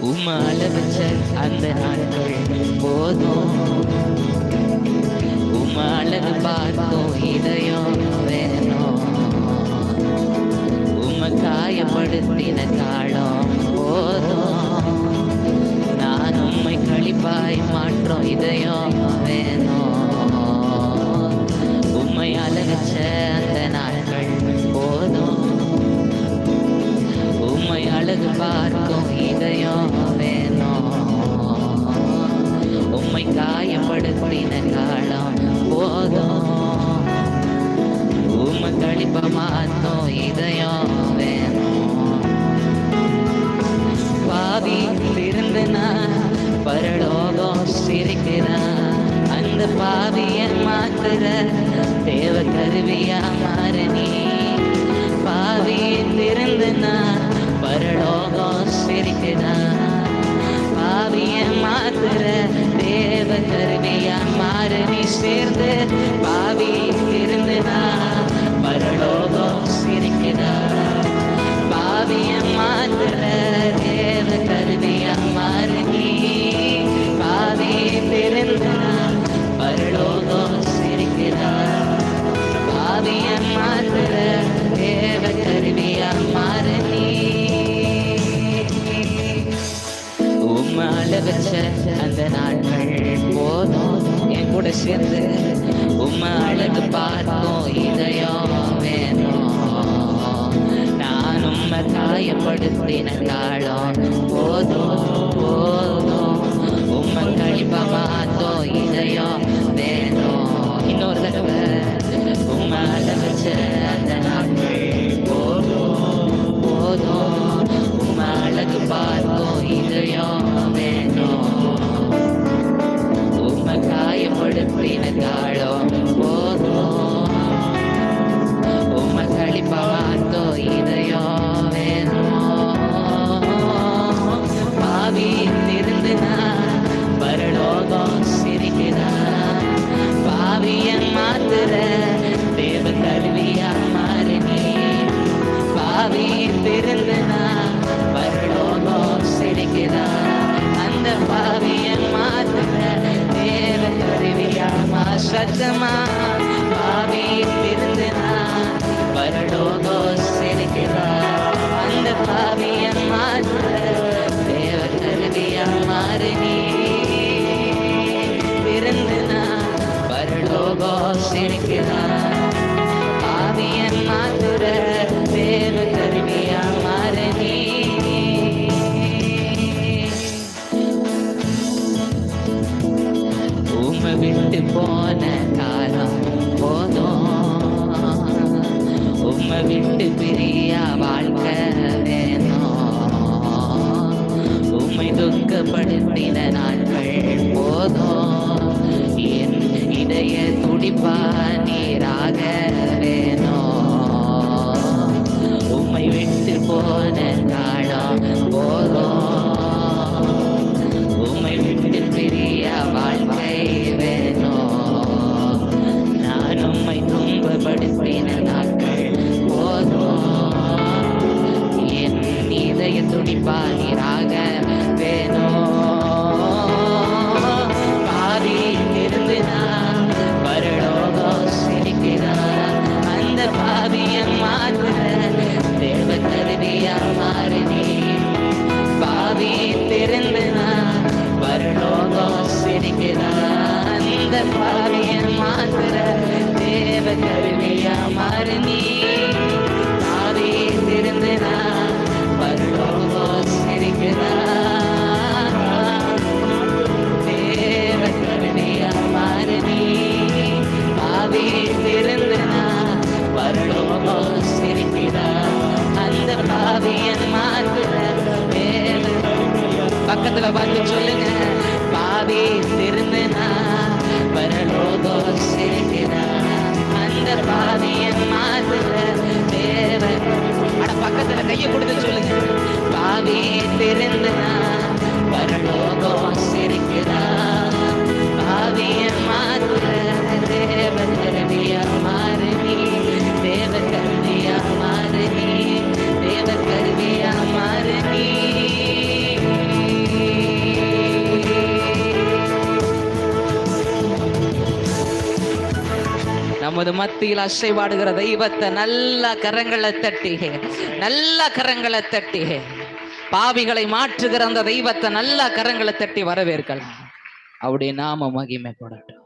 உம்மால வச்ச அந்த நாட்கள் போதும். உம்மாலது பார்த்தோம் இதயம் வேணும். உம்மை காயப்படுத்தின காலம் போதும். நான் உம்மை கழிப்பாய் மாற்றோம் இதயம் வேணும். உம்மை அழகச்ச அந்த நாட்கள் போதும். உம்மை அழகு பார்க்கும் உம்மை காயப்படுத்தின காலம் போதும். உம்மை கழிப்ப மாற்றும் இதயம் வேணும். பாவி இருந்து பரலோகம் சிரிக்கிறான். அந்த பாவிய மாத்திர தேவ கருவியா மாறனி. பாவி இருந்து நான் பரலோகம் வச்ச அந்த நாட்கள் போதும். என் கூட சேர்ந்து உம்மை அழகு பார்க்கும் இதயம் வேணும். நான் உம்மை காயப்படுத்தின காலம் காயப்படுத்தின சத்தமா பாவி இருந்து நான் பரலோகம் சிரிக்கிறான் அந்த பாவியன் மாத்திர தேவ கருவியா மாறினி இருந்து நான் பரலோகம் சிரிக்கிறான் பாவியன் மாத்திர உம்மை விட்டு பிரிய வாழ்க்கை வேணும் உம்மை துக்கப்படுத்தின நாட்கள் போதும். என் இதய துடிப்பா நீராக பாவியன் மாத்திர தேவ கருவியா மாறினி பாவி திறந்து நான் பரலோகம் சிரிக்கிறான் தேவ கருவியா மாறினி பாவி திறந்து நான் பரலோகம் சிரிக்கிறான் அந்த பாவியன் மாத்திர பக்கத்துல பார்த்து சொல்லுங்க. பாவி திரும்பினா பரலோகோ சிரிக்கிறான் அந்த பாவியன் மாதிரி உமது மத்தியில் அசைவாடுகிற தெய்வத்தை நல்ல கரங்களை தட்டி நல்ல கரங்களை தட்டி பாவிகளை மாற்றுகிற அந்த தெய்வத்தை நல்ல கரங்களை தட்டி வரவேற்கலாம். அவருடைய நாம மகிமை படட்டும்